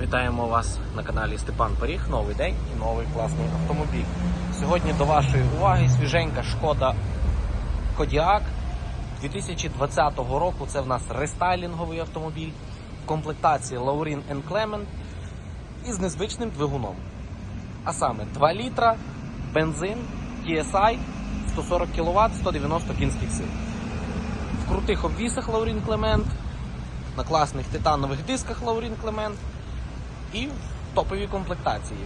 Вітаємо вас на каналі Степан Поріг. Новий день і новий класний автомобіль. Сьогодні до вашої уваги свіженька шкода Кодіак 2020 року. Це в нас рестайлінговий автомобіль в комплектації Laurin Clement із незвичним двигуном. А саме 2 літра, бензин, TSI, 140 кВт, 190 кінських сил. В крутих обвісах Laurin Clement, на класних титанових дисках Laurin Clement і в топовій комплектації.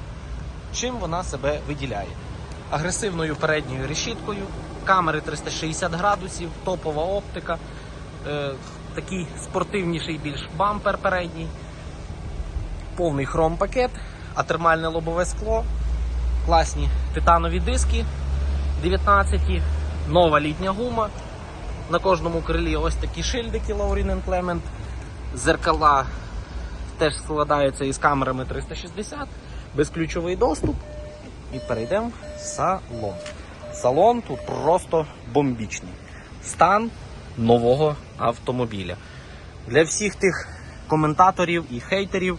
Чим вона себе виділяє? Агресивною передньою решіткою, камери 360 градусів, топова оптика, е, такий спортивніший більш бампер передній, повний хром-пакет, атермальне лобове скло, класні титанові диски 19, нова літня гума. На кожному крилі ось такі шильдики Laurin Clement, зеркала теж складаються із камерами 360, безключовий доступ. І перейдемо в салон. Салон тут просто бомбічний. Стан нового автомобіля. Для всіх тих коментаторів і хейтерів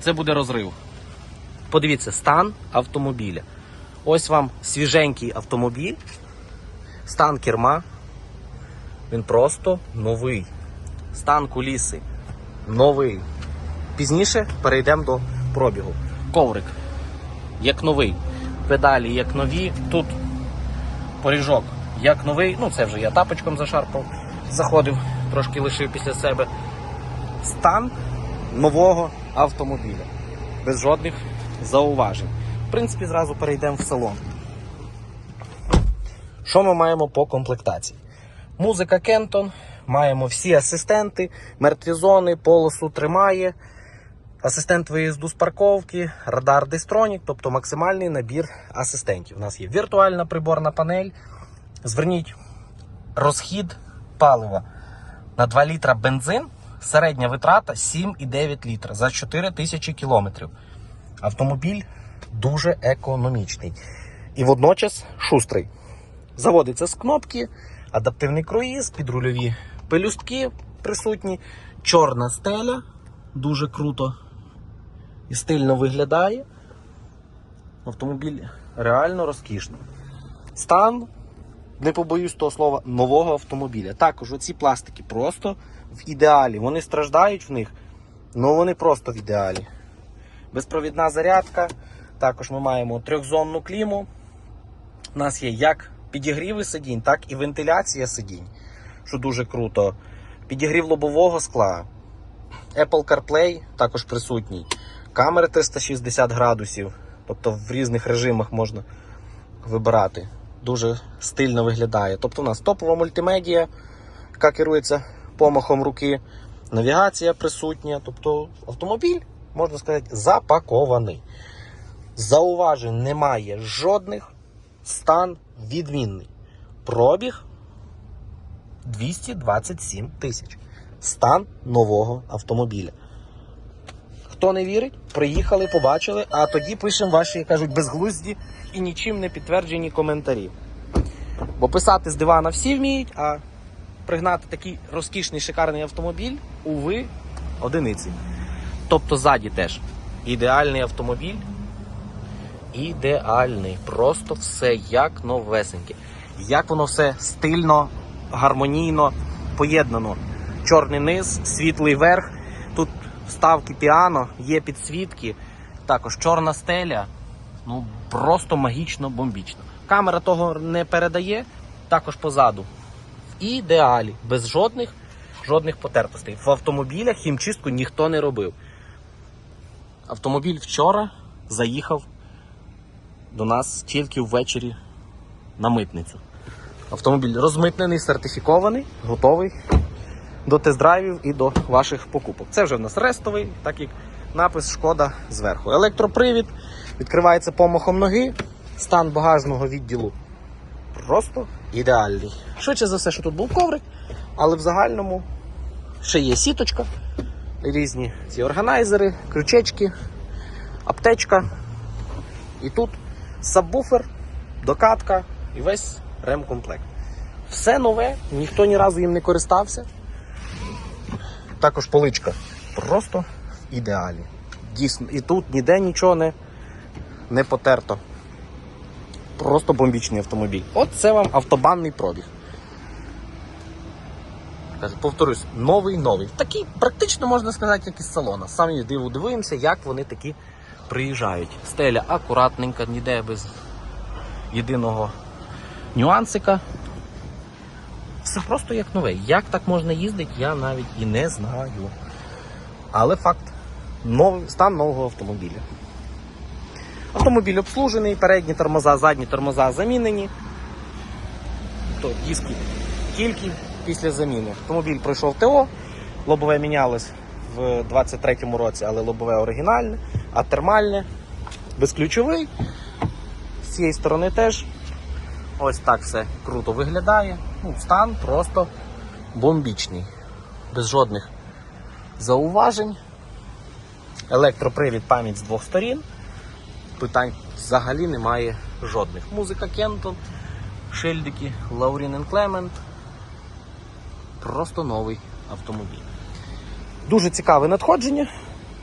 це буде розрив. Подивіться, стан автомобіля. Ось вам свіженький автомобіль, стан керма. Він просто новий. Стан куліси новий. Пізніше перейдемо до пробігу. Коврик як новий. Педалі як нові. Тут поріжок як новий. Ну це вже я тапочком зашарпав, заходив, трошки лишив після себе. Стан нового автомобіля. Без жодних зауважень. В принципі, зразу перейдемо в салон. Що ми маємо по комплектації? Музика Кентон, маємо всі асистенти, мертві зони, полосу тримає, асистент виїзду з парковки, радар Дистронік, тобто максимальний набір асистентів. У нас є віртуальна приборна панель. Зверніть розхід палива на 2 літра бензин, середня витрата 7,9 літра за 4 тисячі кілометрів. Автомобіль дуже економічний і водночас шустрий. Заводиться з кнопки, адаптивний круїз, підрульові пелюстки присутні, чорна стеля, дуже круто і стильно виглядає. Автомобіль реально розкішний. Стан, не побоюсь того слова, нового автомобіля. Також оці пластики просто в ідеалі. Вони страждають в них, але вони просто в ідеалі. Безпровідна зарядка. Також ми маємо трьохзонну кліму. У нас є як підігріви сидінь, так і вентиляція сидінь, що дуже круто. Підігрів лобового скла. Apple CarPlay також присутній. Камери 360 градусів, тобто в різних режимах можна вибирати. Дуже стильно виглядає. Тобто у нас топова мультимедія, яка керується помахом руки, навігація присутня. Тобто автомобіль, можна сказати, запакований. Зауважень немає жодних. Стан відмінний. Пробіг 227 тисяч. Стан нового автомобіля. Хто не вірить, приїхали, побачили, а тоді пишемо ваші, як кажуть, безглузді і нічим не підтверджені коментарі. Бо писати з дивана всі вміють, а пригнати такий розкішний шикарний автомобіль, уви, одиниці. Тобто ззаді теж ідеальний автомобіль. Ідеальний. Просто все як новесеньке. Як воно все стильно, гармонійно поєднано. Чорний низ, світлий верх. Вставки піано, є підсвітки. Також чорна стеля. Ну просто магічно бомбічно. Камера того не передає, також позаду. В ідеалі, без жодних жодних потертостей. В автомобілях хімчистку ніхто не робив. Автомобіль вчора заїхав до нас тільки ввечері на митницю. Автомобіль розмитнений, сертифікований, готовий до тест-драйвів і до ваших покупок. Це вже в нас рестовий, так як напис Шкода зверху. Електропривід, відкривається помахом ноги, стан багажного відділу просто ідеальний. Швидше за все, що тут був коврик, але в загальному ще є сіточка, різні ці органайзери, крючечки, аптечка. І тут сабвуфер, докатка і весь ремкомплект. Все нове, ніхто ні разу їм не користався. Також поличка просто в ідеалі. дійсно. І тут ніде нічого не, не потерто. Просто бомбічний автомобіль. От це вам автобанний пробіг. Повторюсь, новий новий. Такий практично можна сказати, як із салона. Самі диву дивуємося, як вони такі приїжджають. Стеля акуратненька, ніде без єдиного нюансика. Все просто як нове. Як так можна їздити, я навіть і не знаю. Але факт, новий, стан нового автомобіля. Автомобіль обслужений, передні тормоза, задні тормоза замінені. То диски тільки після заміни. Автомобіль пройшов ТО, лобове мінялось в 23-му році, але лобове оригінальне, а термальне безключовий. З цієї сторони теж. Ось так все круто виглядає. Ну, стан просто бомбічний. Без жодних зауважень. Електропривід пам'ять з двох сторін. Питань взагалі немає жодних. Музика Кентон, шильдики Лаурін Клемент. Просто новий автомобіль. Дуже цікаве надходження.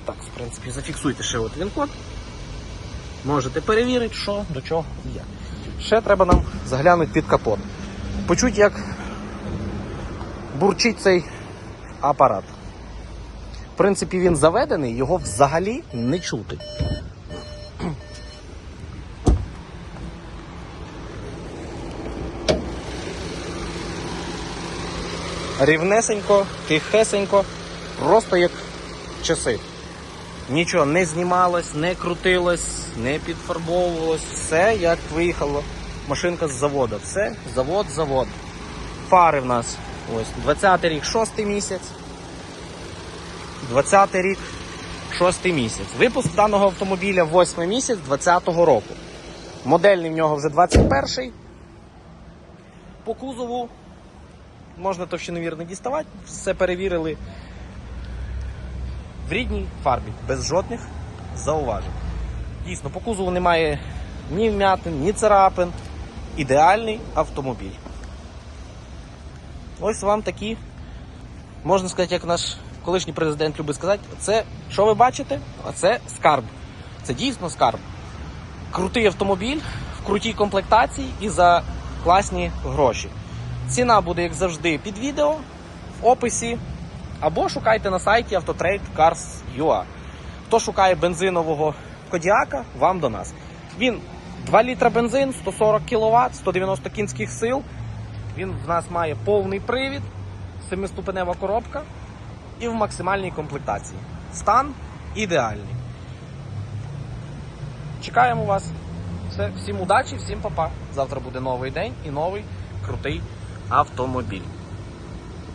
Так, в принципі, зафіксуйте ще от він код. Можете перевірити, що до чого як. Ще треба нам заглянути під капот. Почуть, як бурчить цей апарат. В принципі, він заведений, його взагалі не чути. Рівнесенько, тихесенько, просто як часи. Нічого не знімалось, не крутилось, не підфарбовувалось. Все як виїхала машинка з заводу. Все, завод, завод. Фари в нас. Ось 20 рік, 6 місяць. 20-й рік, 6 місяць. Випуск даного автомобіля 8 місяць 20-го року. Модельний в нього вже 21-й. По кузову можна товщиновір не діставати, все перевірили в рідній фарбі, без жодних зауважень. Дійсно, по кузову немає ні вмятин, ні царапин. Ідеальний автомобіль. Ось вам такі, можна сказати, як наш колишній президент любить сказати, це що ви бачите? А це скарб. Це дійсно скарб. Крутий автомобіль в крутій комплектації і за класні гроші. Ціна буде, як завжди, під відео в описі. Або шукайте на сайті Autotrade Cars.ua. Хто шукає бензинового Кодіака, вам до нас. Він 2 літра бензин, 140 кВт, 190 кінських сил. Він в нас має повний привід, семиступенева коробка і в максимальній комплектації. Стан ідеальний. Чекаємо вас. Все, всім удачі, всім па-па. Завтра буде новий день і новий крутий автомобіль.